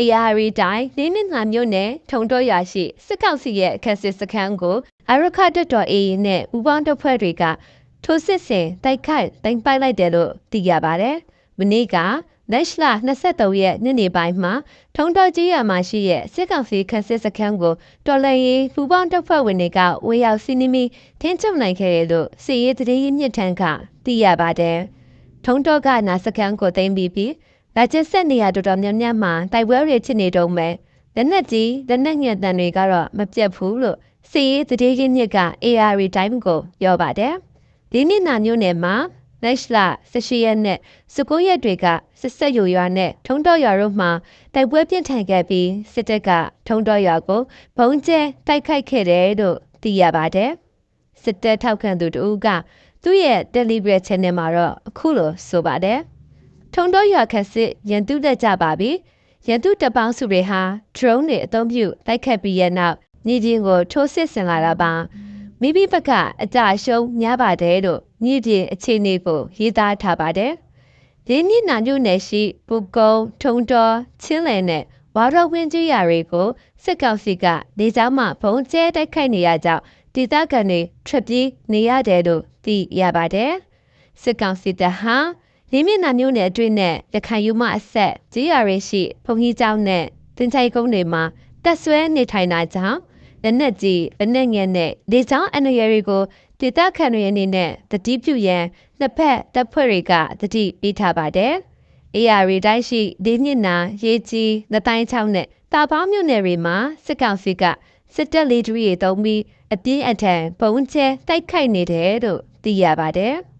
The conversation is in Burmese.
AR တိုင်းလင်းနင်းငါမြို့နယ်ထုံတော့ရွာရှိစစ်ကောက်စီရဲ့အခက်စစ်စခန်းကိုအရခတ်တော် AA နဲ့ဥပောင်းတပ်ဖွဲ့တွေကထိုးစစ်ဆင်တိုက်ခိုက်တိုက်ပိုက်လိုက်တယ်လို့သိရပါတယ်။မနေ့ကလက်ရှလာ23ရက်ညနေပိုင်းမှာထုံတော်ကြီးရွာမှာရှိတဲ့စစ်ကောင်စီခက်စစ်စခန်းကိုတော်လှန်ရေးပူပေါင်းတပ်ဖွဲ့ဝင်တွေကဝေရောက်စီးနီးမီထင်းချုပ်နိုင်ခဲ့တယ်လို့စီရေးတရေရမြင့်ထန်ကသိရပါတယ်။ထုံတော်ကနာစခန်းကိုသိမ်းပြီးပြီး လာကျဆက်နေရတော်တော်များများမှာတိုက်ပွဲတွေဖြစ်နေတော့မယ်။လက်နက်ကြီးလက်နက်ငယ်တန်တွေကတော့မပြတ်ဘူးလို့စီရေးတရေရမြင့်က AR တိုင်းကိုပြောပါတယ်။ဒီနေ့နာမျိုးနယ်မှာလက်ရှလာ18ရက်နဲ့19ရက်တွေကစစ်ဆက်ယူရွာနဲ့ထုံတော်ရွာတို့မှာတိုက်ပွဲပြင်းထန်ခဲ့ပြီးစစ်တပ်ကထုံတော်ရွာကိုဘုံကျဲတိုက်ခိုက်ခဲ့တယ်လို့သိရပါတယ်။စစ်တပ်ထောက်ခံသူတို့ကသူ့ရဲ့ Telegram Channel မှာတော့အခုလိုဆိုပါတယ်။ ထုံတော်ရွာခက်စစ်ရန်သူလက်ကြပါပြီ။ရန်သူတပ်ပေါင်းစုတွေဟာ drone တွေအသုံးပြုတိုက်ခတ်ပြီးရဲ့နောက်ညီချင်းကိုထိုးစစ်ဆင်လာတာပါ။မိမိဘက်ကအကြရှုံးများပါတယ်လို့ညီချင်းအခြေအနေကိုရေးသားထားပါတယ်။ဒီနေ့နာညုနယ်ရှိပူကုံထုံတော်ချင်းလယ်နဲ့ဝါတော်ဝင်းကြီးရာတွေကိုစစ်ကောင်စီကလေကြောင်းမှဘုံကျဲတိုက်ခိုက်နေရကြောင်းဒေသခံတွေထွက်ပြေးနေရတယ်လို့သိရပါတယ်။စစ်ကောင်စီတပ်ဟာ ရင်းမြစ်နာမျိုးနယ်အတွင်းနဲ့ရခိုင်ယူမအဆက်ကြီးရာတွေရှိဘုံကြီးကျောင်းနဲ့တင်ချိုင်ကုန်းတွေမှာတက်ဆွဲနေထိုင်တာကြောင့်လက်နက်ကြီးလက်နက်ငယ်နဲ့လေကြောင်းအန္တရာယ်တွေကိုဒေသခံတွေအနေနဲ့တတိပြုရန်နှစ်ဖက်တပ်ဖွဲ့တွေကတတိပေးထားပါတယ်။ AR တိုင်းရှိဒေညစ်နာရေးကြီးလက်တိုင်းချောင်းနဲ့တာပေါင်းမြို့နယ်တွေမှာစစ်ကောင်စီကစစ်တပ်လေးတွေတုံးပြီးအပြင်းအထန်ပုံကျဲတိုက်ခိုက်နေတယ်လို့သိရပါတယ်။